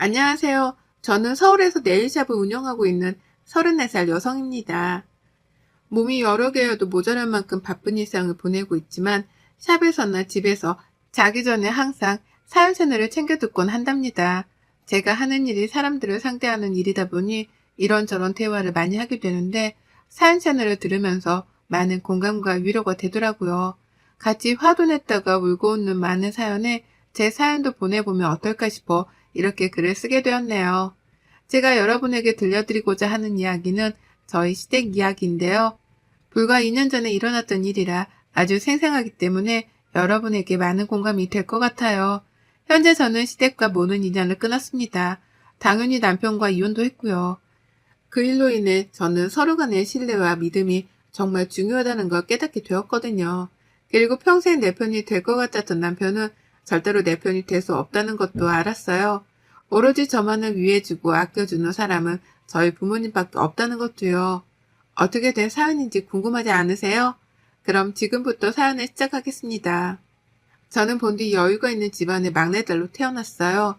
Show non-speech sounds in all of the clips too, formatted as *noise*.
안녕하세요. 저는 서울에서 네일샵을 운영하고 있는 34살 여성입니다. 몸이 여러 개여도 모자랄 만큼 바쁜 일상을 보내고 있지만 샵에서나 집에서 자기 전에 항상 사연 채널을 챙겨 듣곤 한답니다. 제가 하는 일이 사람들을 상대하는 일이다 보니 이런저런 대화를 많이 하게 되는데 사연 채널을 들으면서 많은 공감과 위로가 되더라고요. 같이 화도 냈다가 울고 웃는 많은 사연에 제 사연도 보내보면 어떨까 싶어 이렇게 글을 쓰게 되었네요. 제가 여러분에게 들려드리고자 하는 이야기는 저희 시댁 이야기인데요. 불과 2년 전에 일어났던 일이라 아주 생생하기 때문에 여러분에게 많은 공감이 될 것 같아요. 현재 저는 시댁과 모든 인연을 끊었습니다. 당연히 남편과 이혼도 했고요. 그 일로 인해 저는 서로 간의 신뢰와 믿음이 정말 중요하다는 걸 깨닫게 되었거든요. 그리고 평생 내 편이 될 것 같았던 남편은 절대로 내 편이 될 수 없다는 것도 알았어요. 오로지 저만을 위해주고 아껴주는 사람은 저희 부모님밖에 없다는 것도요. 어떻게 된 사연인지 궁금하지 않으세요? 그럼 지금부터 사연을 시작하겠습니다. 저는 본디 여유가 있는 집안의 막내딸로 태어났어요.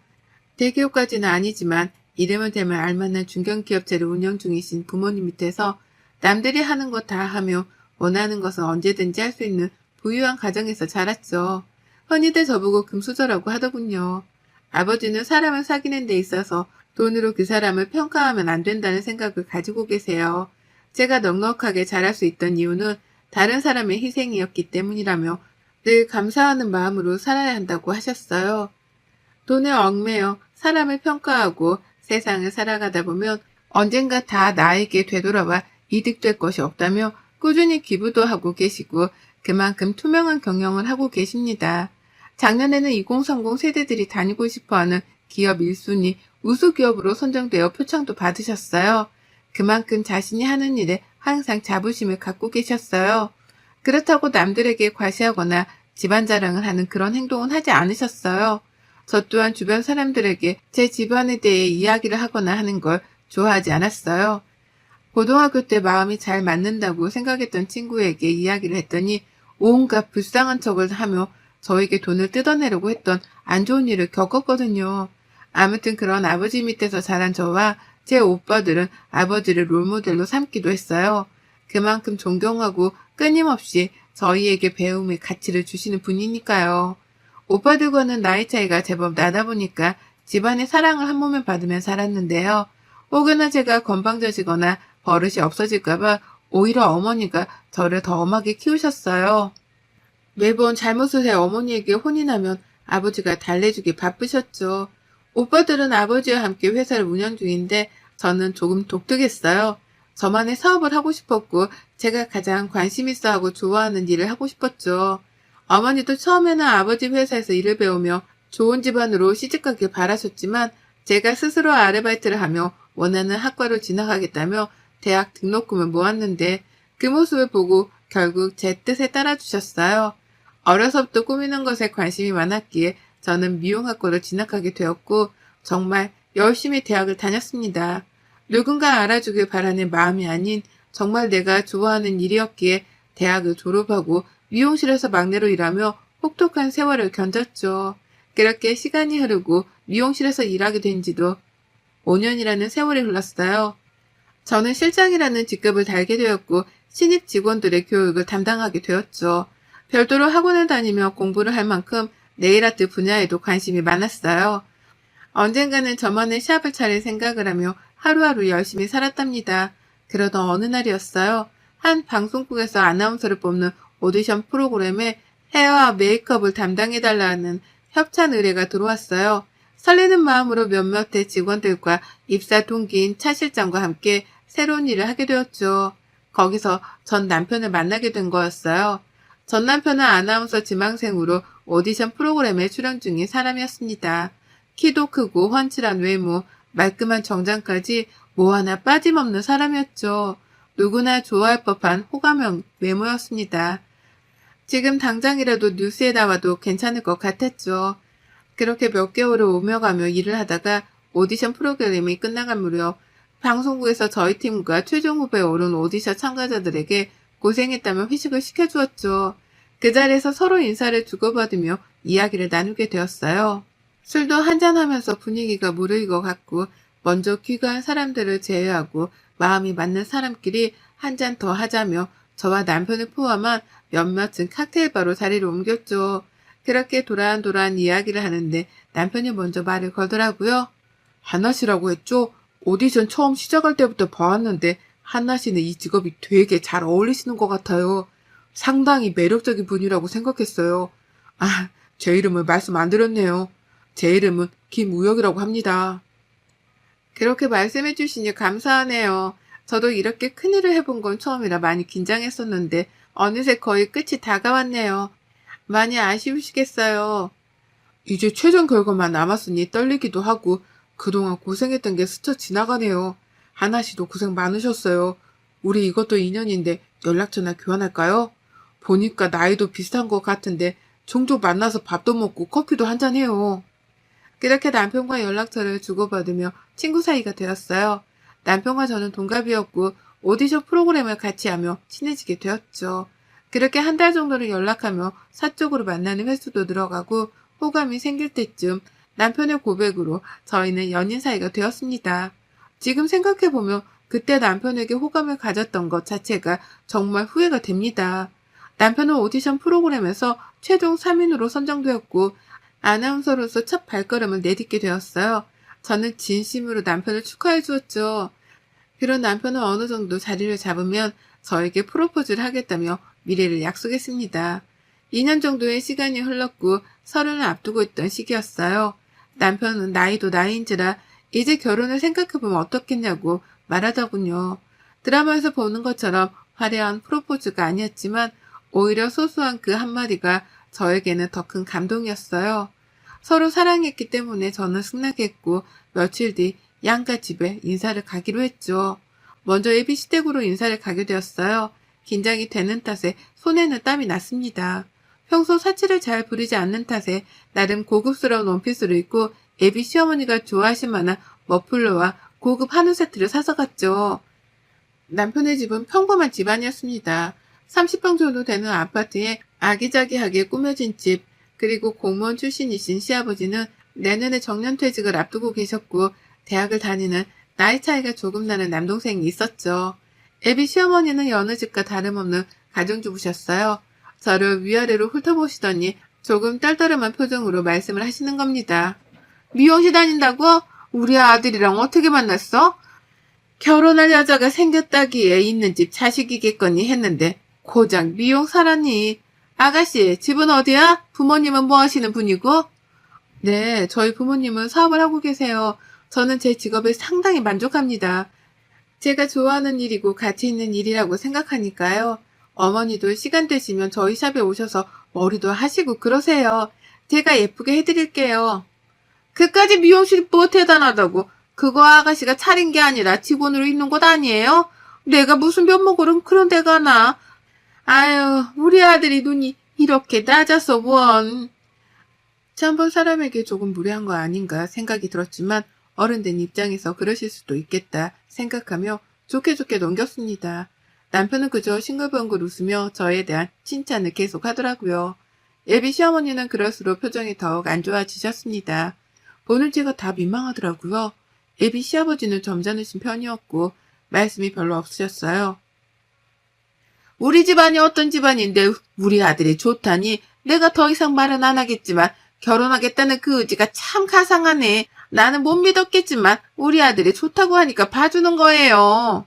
대기업까지는 아니지만 이름을 대면 알만한 중견기업체를 운영 중이신 부모님 밑에서 남들이 하는 거다 하며 원하는 것은 언제든지 할 수 있는 부유한 가정에서 자랐죠. 흔히들 저보고 금수저라고 하더군요. 아버지는 사람을 사귀는 데 있어서 돈으로 그 사람을 평가하면 안 된다는 생각을 가지고 계세요. 제가 넉넉하게 자랄 수 있던 이유는 다른 사람의 희생이었기 때문이라며 늘 감사하는 마음으로 살아야 한다고 하셨어요. 돈에 얽매여 사람을 평가하고 세상을 살아가다 보면 언젠가 다 나에게 되돌아와 이득될 것이 없다며 꾸준히 기부도 하고 계시고 그만큼 투명한 경영을 하고 계십니다. 작년에는 2030 세대들이 다니고 싶어하는 기업 1순위 우수 기업으로 선정되어 표창도 받으셨어요. 그만큼 자신이 하는 일에 항상 자부심을 갖고 계셨어요. 그렇다고 남들에게 과시하거나 집안 자랑을 하는 그런 행동은 하지 않으셨어요. 저 또한 주변 사람들에게 제 집안에 대해 이야기를 하거나 하는 걸 좋아하지 않았어요. 고등학교 때 마음이 잘 맞는다고 생각했던 친구에게 이야기를 했더니 온갖 불쌍한 척을 하며 저에게 돈을 뜯어내려고 했던 안 좋은 일을 겪었거든요. 아무튼 그런 아버지 밑에서 자란 저와 제 오빠들은 아버지를 롤모델로 삼기도 했어요. 그만큼 존경하고 끊임없이 저희에게 배움의 가치를 주시는 분이니까요. 오빠들과는 나이 차이가 제법 나다 보니까 집안의 사랑을 한 몸에 받으며 살았는데요. 혹여나 제가 건방져지거나 버릇이 없어질까봐 오히려 어머니가 저를 더 엄하게 키우셨어요. 매번 잘못을 해 어머니에게 혼이 나면 아버지가 달래주기 바쁘셨죠. 오빠들은 아버지와 함께 회사를 운영 중인데 저는 조금 독특했어요. 저만의 사업을 하고 싶었고 제가 가장 관심 있어 하고 좋아하는 일을 하고 싶었죠. 어머니도 처음에는 아버지 회사에서 일을 배우며 좋은 집안으로 시집가길 바라셨지만 제가 스스로 아르바이트를 하며 원하는 학과로 진학하겠다며 대학 등록금을 모았는데 그 모습을 보고 결국 제 뜻에 따라주셨어요. 어려서부터 꾸미는 것에 관심이 많았기에 저는 미용학과로 진학하게 되었고 정말 열심히 대학을 다녔습니다. 누군가 알아주길 바라는 마음이 아닌 정말 내가 좋아하는 일이었기에 대학을 졸업하고 미용실에서 막내로 일하며 혹독한 세월을 견뎠죠. 그렇게 시간이 흐르고 미용실에서 일하게 된 지도 5년이라는 세월이 흘렀어요. 저는 실장이라는 직급을 달게 되었고 신입 직원들의 교육을 담당하게 되었죠. 별도로 학원을 다니며 공부를 할 만큼 네일 아트 분야에도 관심이 많았어요. 언젠가는 저만의 샵을 차릴 생각을 하며 하루하루 열심히 살았답니다. 그러던 어느 날이었어요. 한 방송국에서 아나운서를 뽑는 오디션 프로그램에 헤어와 메이크업을 담당해달라는 협찬 의뢰가 들어왔어요. 설레는 마음으로 몇몇의 직원들과 입사 동기인 차 실장과 함께 새로운 일을 하게 되었죠. 거기서 전 남편을 만나게 된 거였어요. 전 남편은 아나운서 지망생으로 오디션 프로그램에 출연 중인 사람이었습니다. 키도 크고 훤칠한 외모, 말끔한 정장까지 뭐 하나 빠짐없는 사람이었죠. 누구나 좋아할 법한 호감형 외모였습니다. 지금 당장이라도 뉴스에 나와도 괜찮을 것 같았죠. 그렇게 몇 개월을 오며 가며 일을 하다가 오디션 프로그램이 끝나간 무렵 방송국에서 저희 팀과 최종 후보에 오른 오디션 참가자들에게 고생했다며 회식을 시켜주었죠. 그 자리에서 서로 인사를 주고받으며 이야기를 나누게 되었어요. 술도 한잔하면서 분위기가 무르익어 갔고 먼저 귀가한 사람들을 제외하고 마음이 맞는 사람끼리 한 잔 더 하자며 저와 남편을 포함한 몇몇은 칵테일바로 자리를 옮겼죠. 그렇게 도란도란 이야기를 하는데 남편이 먼저 말을 걸더라고요. 한나 씨라고 했죠? 오디션 처음 시작할 때부터 봐왔는데 한나 씨는 이 직업이 되게 잘 어울리시는 것 같아요. 상당히 매력적인 분이라고 생각했어요. 아, 제 이름을 말씀 안 드렸네요. 제 이름은 김우혁이라고 합니다. 그렇게 말씀해 주시니 감사하네요. 저도 이렇게 큰일을 해본 건 처음이라 많이 긴장했었는데 어느새 거의 끝이 다가왔네요. 많이 아쉬우시겠어요. 이제 최종 결과만 남았으니 떨리기도 하고 그동안 고생했던 게 스쳐 지나가네요. 하나 씨도 고생 많으셨어요. 우리 이것도 인연인데 연락처나 교환할까요? 보니까 나이도 비슷한 것 같은데 종종 만나서 밥도 먹고 커피도 한잔 해요. 그렇게 남편과 연락처를 주고받으며 친구 사이가 되었어요. 남편과 저는 동갑이었고 오디션 프로그램을 같이 하며 친해지게 되었죠. 그렇게 한 달 정도를 연락하며 사적으로 만나는 횟수도 늘어가고 호감이 생길 때쯤 남편의 고백으로 저희는 연인 사이가 되었습니다. 지금 생각해보면 그때 남편에게 호감을 가졌던 것 자체가 정말 후회가 됩니다. 남편은 오디션 프로그램에서 최종 3인으로 선정되었고 아나운서로서 첫 발걸음을 내딛게 되었어요. 저는 진심으로 남편을 축하해 주었죠. 그런 남편은 어느 정도 자리를 잡으면 저에게 프로포즈를 하겠다며 미래를 약속했습니다. 2년 정도의 시간이 흘렀고 서른을 앞두고 있던 시기였어요. 남편은 나이도 나이인지라 이제 결혼을 생각해보면 어떻겠냐고 말하더군요. 드라마에서 보는 것처럼 화려한 프로포즈가 아니었지만 오히려 소소한 그 한마디가 저에게는 더 큰 감동이었어요. 서로 사랑했기 때문에 저는 승낙했고 며칠 뒤 양가 집에 인사를 가기로 했죠. 먼저 ABC 댁으로 인사를 가게 되었어요. 긴장이 되는 탓에 손에는 땀이 났습니다. 평소 사치를 잘 부리지 않는 탓에 나름 고급스러운 원피스를 입고 애비 시어머니가 좋아하실 만한 머플러와 고급 한우 세트를 사서 갔죠. 남편의 집은 평범한 집안이었습니다. 30평 정도 되는 아파트에 아기자기하게 꾸며진 집, 그리고 공무원 출신이신 시아버지는 내년에 정년퇴직을 앞두고 계셨고 대학을 다니는 나이 차이가 조금 나는 남동생이 있었죠. 애비 시어머니는 여느 집과 다름없는 가정주부셨어요. 저를 위아래로 훑어보시더니 조금 떨떠름한 표정으로 말씀을 하시는 겁니다. 미용실 다닌다고? 우리 아들이랑 어떻게 만났어? 결혼할 여자가 생겼다기에 있는 집 자식이겠거니 했는데 고작 미용사라니. 아가씨, 집은 어디야? 부모님은 뭐 하시는 분이고? 네, 저희 부모님은 사업을 하고 계세요. 저는 제 직업에 상당히 만족합니다. 제가 좋아하는 일이고 가치 있는 일이라고 생각하니까요. 어머니도 시간 되시면 저희 샵에 오셔서 머리도 하시고 그러세요. 제가 예쁘게 해드릴게요. 그까지 미용실 뭐 대단하다고. 그거 아가씨가 차린 게 아니라 직원으로 있는 곳 아니에요? 내가 무슨 면목으로 그런 데 가나. 아유, 우리 아들이 눈이 이렇게 낮아서 원. 본 사람에게 조금 무례한 거 아닌가 생각이 들었지만 어른된 입장에서 그러실 수도 있겠다 생각하며 좋게 좋게 넘겼습니다. 남편은 그저 싱글벙글 웃으며 저에 대한 칭찬을 계속 하더라고요. 예비 시어머니는 그럴수록 표정이 더욱 안 좋아지셨습니다. 보는 제가 다 민망하더라고요. 예비 시아버지는 점잖으신 편이었고 말씀이 별로 없으셨어요. 우리 집안이 어떤 집안인데 우리 아들이 좋다니 내가 더 이상 말은 안 하겠지만 결혼하겠다는 그 의지가 참 가상하네. 나는 못 믿었겠지만 우리 아들이 좋다고 하니까 봐주는 거예요.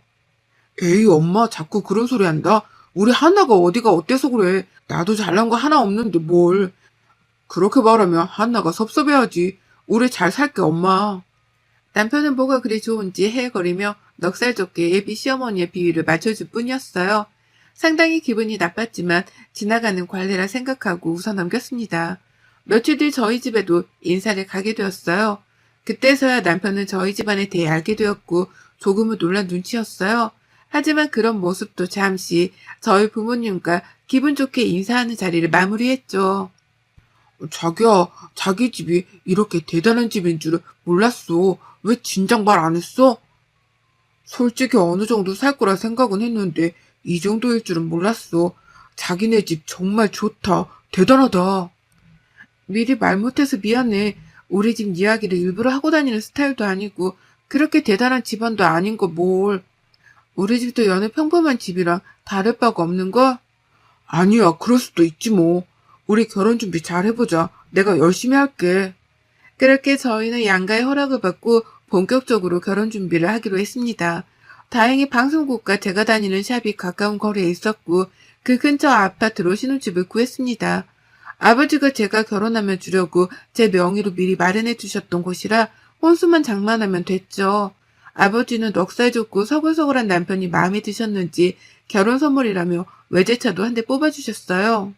에이, 엄마 자꾸 그런 소리 한다. 우리 한나가 어디가 어때서 그래. 나도 잘난 거 하나 없는데 뭘. 그렇게 말하면 한나가 섭섭해하지. 우리 잘 살게, 엄마. 남편은 뭐가 그리 좋은지 헤헤거리며 넉살좋게 예비 시어머니의 비위를 맞춰줄 뿐이었어요. 상당히 기분이 나빴지만 지나가는 관례라 생각하고 웃어 넘겼습니다. 며칠 뒤 저희 집에도 인사를 가게 되었어요. 그때서야 남편은 저희 집안에 대해 알게 되었고 조금은 놀란 눈치였어요. 하지만 그런 모습도 잠시 저희 부모님과 기분 좋게 인사하는 자리를 마무리했죠. 자기야, 자기 집이 이렇게 대단한 집인 줄은 몰랐어. 왜 진작 말 안 했어? 솔직히 어느 정도 살 거라 생각은 했는데 이 정도일 줄은 몰랐어. 자기네 집 정말 좋다. 대단하다. 미리 말 못해서 미안해. 우리 집 이야기를 일부러 하고 다니는 스타일도 아니고 그렇게 대단한 집안도 아닌 거 뭘. 우리 집도 여느 평범한 집이랑 다를 바가 없는 거? 아니야, 그럴 수도 있지 뭐. 우리 결혼 준비 잘 해보자. 내가 열심히 할게. 그렇게 저희는 양가의 허락을 받고 본격적으로 결혼 준비를 하기로 했습니다. 다행히 방송국과 제가 다니는 샵이 가까운 거리에 있었고 그 근처 아파트로 신혼집을 구했습니다. 아버지가 제가 결혼하면 주려고 제 명의로 미리 마련해 주셨던 곳이라 혼수만 장만하면 됐죠. 아버지는 넉살 좋고 서글서글한 남편이 마음에 드셨는지 결혼 선물이라며 외제차도 한 대 뽑아주셨어요.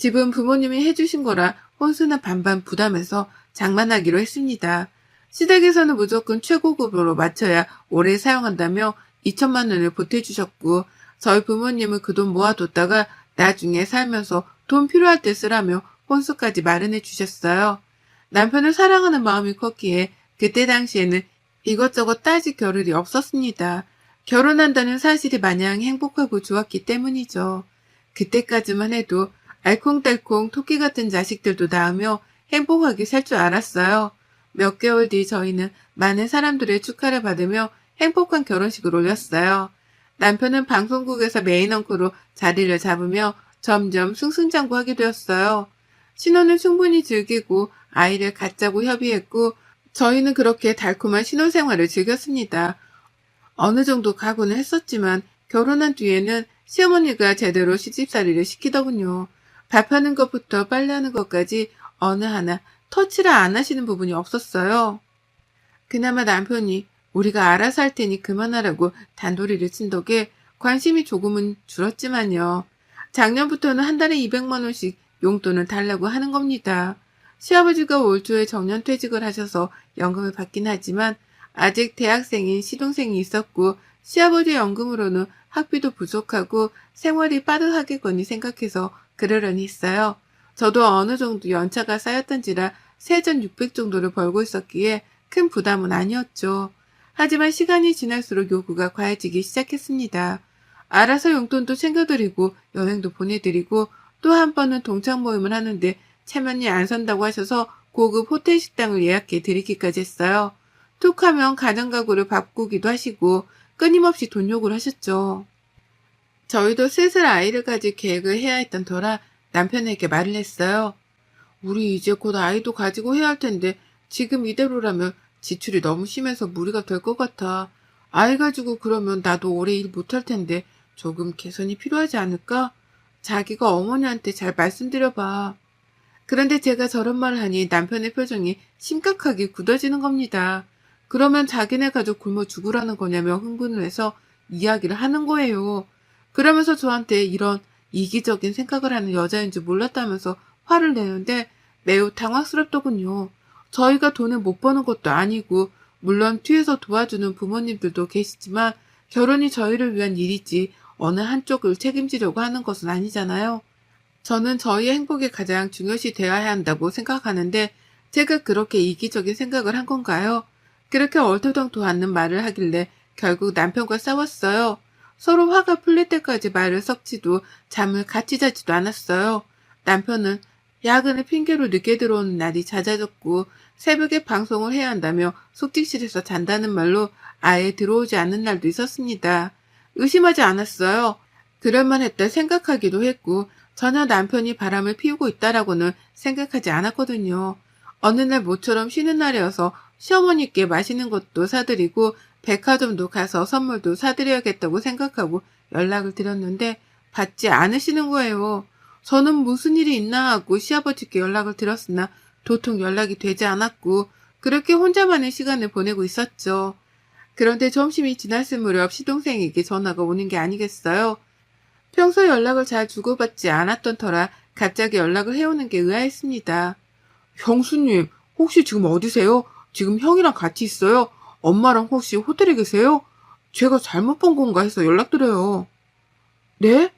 집은 부모님이 해주신 거라 혼수는 반반 부담해서 장만하기로 했습니다. 시댁에서는 무조건 최고급으로 맞춰야 오래 사용한다며 2천만 원을 보태주셨고 저희 부모님은 그 돈 모아뒀다가 나중에 살면서 돈 필요할 때 쓰라며 혼수까지 마련해 주셨어요. 남편을 사랑하는 마음이 컸기에 그때 당시에는 이것저것 따질 겨를이 없었습니다. 결혼한다는 사실이 마냥 행복하고 좋았기 때문이죠. 그때까지만 해도 알콩달콩 토끼 같은 자식들도 낳으며 행복하게 살 줄 알았어요. 몇 개월 뒤 저희는 많은 사람들의 축하를 받으며 행복한 결혼식을 올렸어요. 남편은 방송국에서 메인 엉크로 자리를 잡으며 점점 승승장구하게 되었어요. 신혼을 충분히 즐기고 아이를 갖자고 협의했고 저희는 그렇게 달콤한 신혼생활을 즐겼습니다. 어느 정도 각오는 했었지만 결혼한 뒤에는 시어머니가 제대로 시집살이를 시키더군요. 밥하는 것부터 빨래하는 것까지 어느 하나 터치를 안 하시는 부분이 없었어요. 그나마 남편이 우리가 알아서 할 테니 그만하라고 단도리를 친 덕에 관심이 조금은 줄었지만요. 작년부터는 한 달에 200만 원씩 용돈을 달라고 하는 겁니다. 시아버지가 올 초에 정년 퇴직을 하셔서 연금을 받긴 하지만 아직 대학생인 시동생이 있었고 시아버지 연금으로는 학비도 부족하고 생활이 빠듯하겠거니 생각해서 그러려니 했어요. 저도 어느 정도 연차가 쌓였던지라 세전 600 정도를 벌고 있었기에 큰 부담은 아니었죠. 하지만 시간이 지날수록 요구가 과해지기 시작했습니다. 알아서 용돈도 챙겨드리고 여행도 보내드리고 또 한 번은 동창 모임을 하는데 체면이 안 선다고 하셔서 고급 호텔 식당을 예약해 드리기까지 했어요. 툭 하면 가정가구를 바꾸기도 하시고 끊임없이 돈 요구를 하셨죠. 저희도 슬슬 아이를 가질 계획을 해야 했던 터라 남편에게 말을 했어요. 우리 이제 곧 아이도 가지고 해야 할 텐데 지금 이대로라면 지출이 너무 심해서 무리가 될 것 같아. 아이 가지고 그러면 나도 오래 일 못할 텐데 조금 개선이 필요하지 않을까? 자기가 어머니한테 잘 말씀드려봐. 그런데 제가 저런 말을 하니 남편의 표정이 심각하게 굳어지는 겁니다. 그러면 자기네 가족 굶어 죽으라는 거냐며 흥분을 해서 이야기를 하는 거예요. 그러면서 저한테 이런 이기적인 생각을 하는 여자인 줄 몰랐다면서 화를 내는데 매우 당황스럽더군요. 저희가 돈을 못 버는 것도 아니고 물론 뒤에서 도와주는 부모님들도 계시지만 결혼이 저희를 위한 일이지 어느 한쪽을 책임지려고 하는 것은 아니잖아요. 저는 저희의 행복이 가장 중요시 되어야 한다고 생각하는데 제가 그렇게 이기적인 생각을 한 건가요? 그렇게 얼토당토 않는 말을 하길래 결국 남편과 싸웠어요. 서로 화가 풀릴 때까지 말을 섞지도 잠을 같이 자지도 않았어요. 남편은 야근을 핑계로 늦게 들어오는 날이 잦아졌고 새벽에 방송을 해야 한다며 숙직실에서 잔다는 말로 아예 들어오지 않는 날도 있었습니다. 의심하지 않았어요. 그럴만 했다 생각하기도 했고 전혀 남편이 바람을 피우고 있다라고는 생각하지 않았거든요. 어느 날 모처럼 쉬는 날이어서 시어머니께 맛있는 것도 사드리고 백화점도 가서 선물도 사드려야겠다고 생각하고 연락을 드렸는데 받지 않으시는 거예요. 저는 무슨 일이 있나 하고 시아버지께 연락을 드렸으나 도통 연락이 되지 않았고 그렇게 혼자만의 시간을 보내고 있었죠. 그런데 점심이 지났을 무렵 시동생에게 전화가 오는 게 아니겠어요? 평소 연락을 잘 주고받지 않았던 터라 갑자기 연락을 해오는 게 의아했습니다. 형수님, 혹시 지금 어디세요? 지금 형이랑 같이 있어요? 엄마랑 혹시 호텔에 계세요? 제가 잘못 본 건가 해서 연락드려요. 네?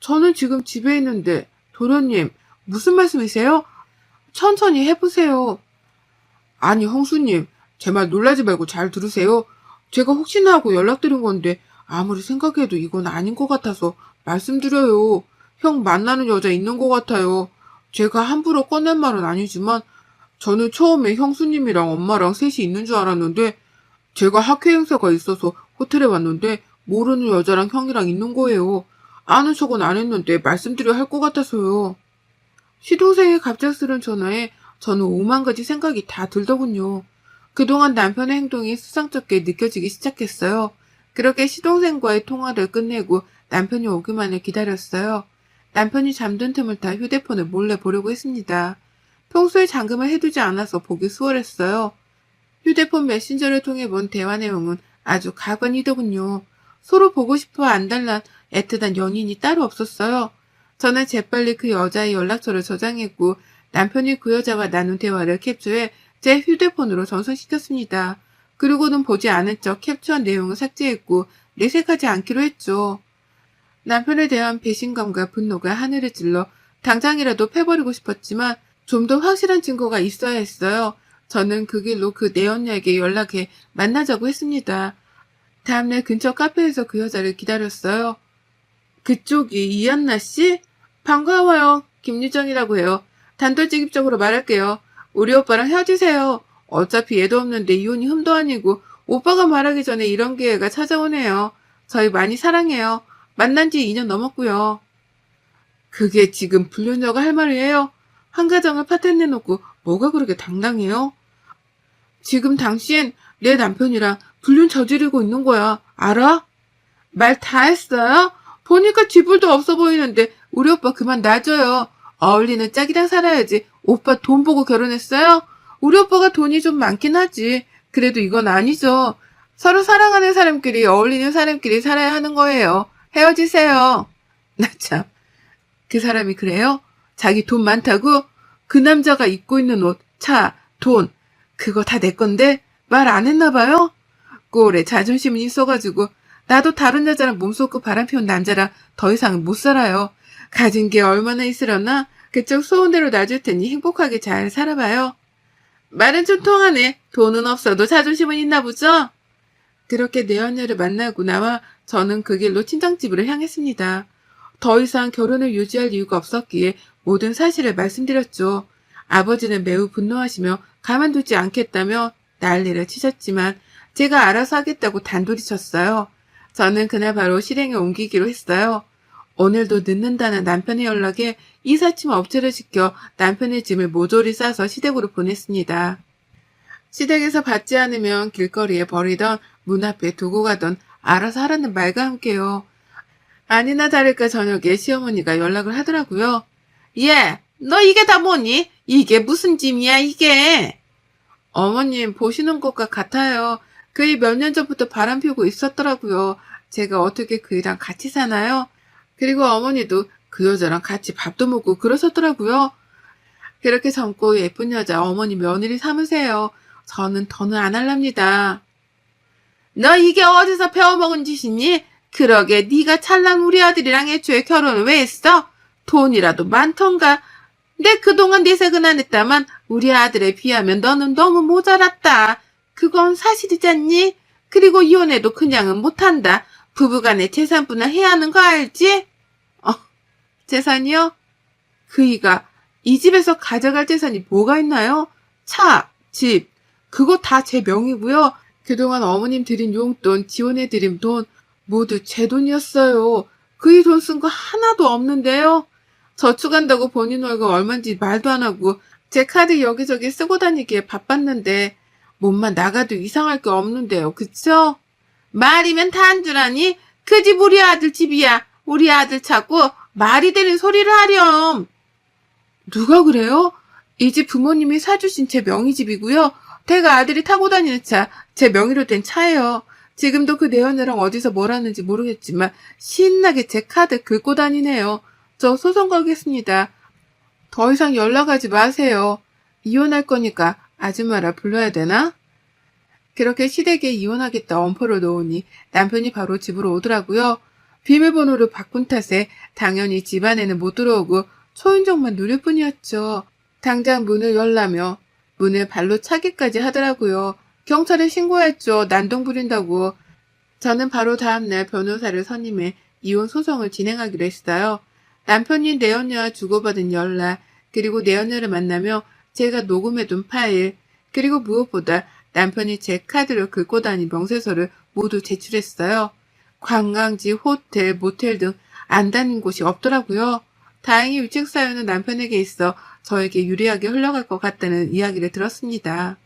저는 지금 집에 있는데, 도련님, 무슨 말씀이세요? 천천히 해보세요. 아니, 형수님, 제 말 놀라지 말고 잘 들으세요. 제가 혹시나 하고 연락드린 건데, 아무리 생각해도 이건 아닌 것 같아서 말씀드려요. 형 만나는 여자 있는 것 같아요. 제가 함부로 꺼낸 말은 아니지만, 저는 처음에 형수님이랑 엄마랑 셋이 있는 줄 알았는데 제가 학회 행사가 있어서 호텔에 왔는데 모르는 여자랑 형이랑 있는 거예요. 아는 척은 안 했는데 말씀드려야 할것 같아서요. 시동생의 갑작스런 전화에 저는 오만 가지 생각이 다 들더군요. 그동안 남편의 행동이 수상쩍게 느껴지기 시작했어요. 그렇게 시동생과의 통화를 끝내고 남편이 오기만을 기다렸어요. 남편이 잠든 틈을 타 휴대폰을 몰래 보려고 했습니다. 평소에 잠금을 해두지 않아서 보기 수월했어요. 휴대폰 메신저를 통해 본 대화 내용은 아주 가관이더군요. 서로 보고 싶어 안달난 애틋한 연인이 따로 없었어요. 저는 재빨리 그 여자의 연락처를 저장했고 남편이 그 여자와 나눈 대화를 캡처해 제 휴대폰으로 전송시켰습니다. 그리고는 보지 않은 척 캡처한 내용을 삭제했고 내색하지 않기로 했죠. 남편에 대한 배신감과 분노가 하늘을 찔러 당장이라도 패버리고 싶었지만 좀 더 확실한 증거가 있어야 했어요. 저는 그 길로 그 내연녀에게 연락해 만나자고 했습니다. 다음날 근처 카페에서 그 여자를 기다렸어요. 그쪽이 이한나 씨? 반가워요. 김유정이라고 해요. 단도직입적으로 말할게요. 우리 오빠랑 헤어지세요. 어차피 애도 없는데 이혼이 흠도 아니고 오빠가 말하기 전에 이런 기회가 찾아오네요. 저희 많이 사랑해요. 만난 지 2년 넘었고요. 그게 지금 불륜녀가 할 말이에요? 한 가정을 파탄 내놓고 뭐가 그렇게 당당해요? 지금 당신 내 남편이랑 불륜 저지르고 있는 거야. 알아? 말 다 했어요? 보니까 쥐불도 없어 보이는데 우리 오빠 그만 놔줘요. 어울리는 짝이랑 살아야지. 오빠 돈 보고 결혼했어요? 우리 오빠가 돈이 좀 많긴 하지. 그래도 이건 아니죠. 서로 사랑하는 사람끼리 어울리는 사람끼리 살아야 하는 거예요. 헤어지세요. *laughs* 나 참. 그 사람이 그래요? 자기 돈 많다고? 그 남자가 입고 있는 옷, 차, 돈, 그거 다 내 건데 말 안 했나 봐요? 꼴에 자존심은 있어가지고 나도 다른 여자랑 몸속고 바람 피운 남자랑 더 이상은 못 살아요. 가진 게 얼마나 있으려나? 그쪽 소원대로 놔줄 테니 행복하게 잘 살아봐요. 말은 좀 통하네. 돈은 없어도 자존심은 있나 보죠? 그렇게 내연녀를 만나고 나와 저는 그 길로 친정집으로 향했습니다. 더 이상 결혼을 유지할 이유가 없었기에 모든 사실을 말씀드렸죠. 아버지는 매우 분노하시며 가만두지 않겠다며 난리를 치셨지만 제가 알아서 하겠다고 단돌이 쳤어요. 저는 그날 바로 실행에 옮기기로 했어요. 오늘도 늦는다는 남편의 연락에 이삿짐 업체를 시켜 남편의 짐을 모조리 싸서 시댁으로 보냈습니다. 시댁에서 받지 않으면 길거리에 버리던 문 앞에 두고 가던 알아서 하라는 말과 함께요. 아니나 다를까 저녁에 시어머니가 연락을 하더라고요. 예, 너 이게 다 뭐니? 이게 무슨 짐이야, 이게? 어머님, 보시는 것과 같아요. 그이 몇 년 전부터 바람 피우고 있었더라고요. 제가 어떻게 그이랑 같이 사나요? 그리고 어머니도 그 여자랑 같이 밥도 먹고 그러셨더라고요. 그렇게 젊고 예쁜 여자 어머니 며느리 삼으세요. 저는 더는 안 할랍니다. 너 이게 어디서 배워먹은 짓이니? 그러게 네가 찰랑 우리 아들이랑 애초에 결혼을 왜 했어? 돈이라도 많던가. 내 그동안 내색은 안 했다만 우리 아들에 비하면 너는 너무 모자랐다. 그건 사실이잖니? 그리고 이혼해도 그냥은 못한다. 부부간에 재산 분할 해야 하는 거 알지? 어, 재산이요? 그이가 이 집에서 가져갈 재산이 뭐가 있나요? 차, 집, 그거 다 제 명이고요. 그동안 어머님 드린 용돈, 지원해드린 돈, 모두 제 돈이었어요. 그이 돈 쓴 거 하나도 없는데요. 저축한다고 본인 월급 얼마인지 말도 안 하고 제 카드 여기저기 쓰고 다니기에 바빴는데 몸만 나가도 이상할 게 없는데요. 그쵸? 말이면 다한 줄 아니? 그 집 우리 아들 집이야. 우리 아들 찾고 말이 되는 소리를 하렴. 누가 그래요? 이 집 부모님이 사주신 제 명의 집이고요. 대가 아들이 타고 다니는 차, 제 명의로 된 차예요. 지금도 그 내연녀랑 어디서 뭘 하는지 모르겠지만 신나게 제 카드 긁고 다니네요. 저 소송 걸겠습니다. 더 이상 연락하지 마세요. 이혼할 거니까 아줌마라 불러야 되나? 그렇게 시댁에 이혼하겠다 엄포를 놓으니 남편이 바로 집으로 오더라고요. 비밀번호를 바꾼 탓에 당연히 집안에는 못 들어오고 초인종만 누릴 뿐이었죠. 당장 문을 열라며 문을 발로 차기까지 하더라고요. 경찰에 신고했죠. 난동 부린다고. 저는 바로 다음날 변호사를 선임해 이혼 소송을 진행하기로 했어요. 남편이 내연녀와 주고받은 연락, 그리고 내연녀를 만나며 제가 녹음해둔 파일, 그리고 무엇보다 남편이 제 카드로 긁고 다닌 명세서를 모두 제출했어요. 관광지, 호텔, 모텔 등 안 다닌 곳이 없더라고요. 다행히 유책 사유는 남편에게 있어 저에게 유리하게 흘러갈 것 같다는 이야기를 들었습니다.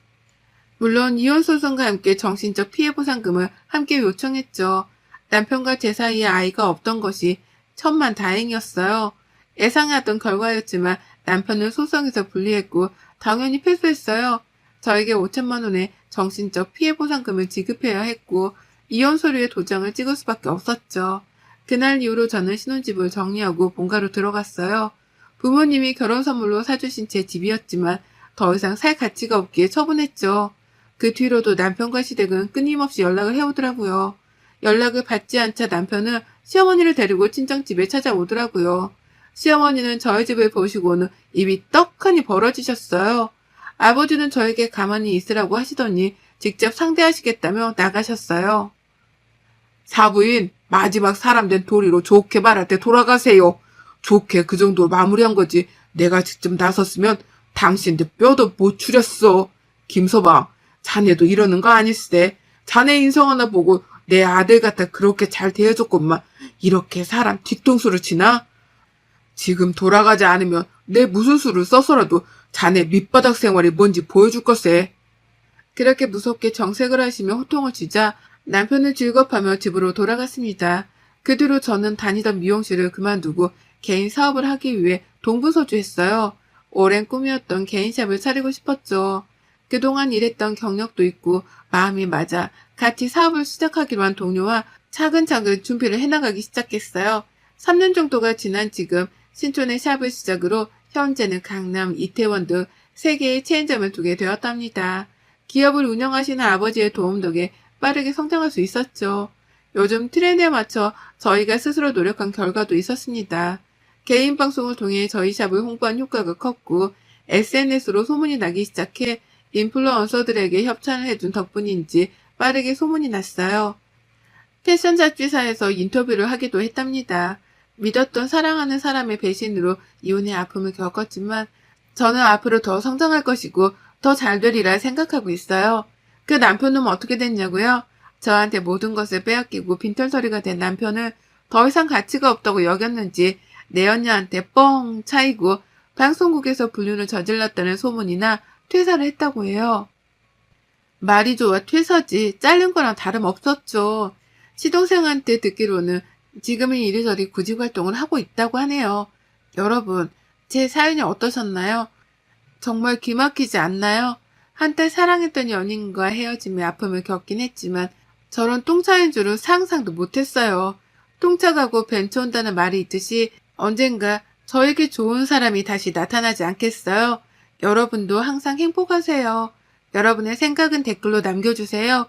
물론 이혼 소송과 함께 정신적 피해 보상금을 함께 요청했죠. 남편과 제 사이에 아이가 없던 것이 천만 다행이었어요. 예상하던 결과였지만 남편은 소송에서 불리했고 당연히 패소했어요. 저에게 5천만 원의 정신적 피해 보상금을 지급해야 했고 이혼 서류에 도장을 찍을 수밖에 없었죠. 그날 이후로 저는 신혼집을 정리하고 본가로 들어갔어요. 부모님이 결혼 선물로 사주신 제 집이었지만 더 이상 살 가치가 없기에 처분했죠. 그 뒤로도 남편과 시댁은 끊임없이 연락을 해오더라고요. 연락을 받지 않자 남편은 시어머니를 데리고 친정집에 찾아오더라고요. 시어머니는 저희 집을 보시고는 입이 떡하니 벌어지셨어요. 아버지는 저에게 가만히 있으라고 하시더니 직접 상대하시겠다며 나가셨어요. 사부인, 마지막 사람 된 도리로 좋게 말할 때 돌아가세요. 좋게 그 정도로 마무리한 거지. 내가 직접 나섰으면 당신들 뼈도 못 추렸어. 김서방, 자네도 이러는 거 아니스대. 자네 인성 하나 보고 내 아들 갖다 그렇게 잘 대해줬건만 이렇게 사람 뒤통수를 치나? 지금 돌아가지 않으면 내 무슨 수를 써서라도 자네 밑바닥 생활이 뭔지 보여줄 것세. 그렇게 무섭게 정색을 하시며 호통을 치자 남편을 즐겁하며 집으로 돌아갔습니다. 그 뒤로 저는 다니던 미용실을 그만두고 개인 사업을 하기 위해 동부서주했어요. 오랜 꿈이었던 개인샵을 차리고 싶었죠. 그동안 일했던 경력도 있고 마음이 맞아 같이 사업을 시작하기로 한 동료와 차근차근 준비를 해나가기 시작했어요. 3년 정도가 지난 지금 신촌의 샵을 시작으로 현재는 강남, 이태원 등 3개의 체인점을 두게 되었답니다. 기업을 운영하시는 아버지의 도움 덕에 빠르게 성장할 수 있었죠. 요즘 트렌드에 맞춰 저희가 스스로 노력한 결과도 있었습니다. 개인 방송을 통해 저희 샵을 홍보한 효과가 컸고 SNS로 소문이 나기 시작해 인플루언서들에게 협찬을 해준 덕분인지 빠르게 소문이 났어요. 패션 잡지사에서 인터뷰를 하기도 했답니다. 믿었던 사랑하는 사람의 배신으로 이혼의 아픔을 겪었지만 저는 앞으로 더 성장할 것이고 더 잘 되리라 생각하고 있어요. 그 남편은 어떻게 됐냐고요? 저한테 모든 것을 빼앗기고 빈털터리가 된 남편을 더 이상 가치가 없다고 여겼는지 내 언니한테 뻥 차이고 방송국에서 불륜을 저질렀다는 소문이나 퇴사를 했다고 해요. 말이 좋아 퇴사지 잘린 거랑 다름없었죠. 시동생한테 듣기로는 지금은 이리저리 구직 활동을 하고 있다고 하네요. 여러분, 제 사연이 어떠셨나요? 정말 기막히지 않나요? 한때 사랑했던 연인과 헤어짐의 아픔을 겪긴 했지만 저런 똥차인 줄은 상상도 못했어요. 똥차 가고 벤처 온다는 말이 있듯이 언젠가 저에게 좋은 사람이 다시 나타나지 않겠어요? 여러분도 항상 행복하세요. 여러분의 생각은 댓글로 남겨주세요.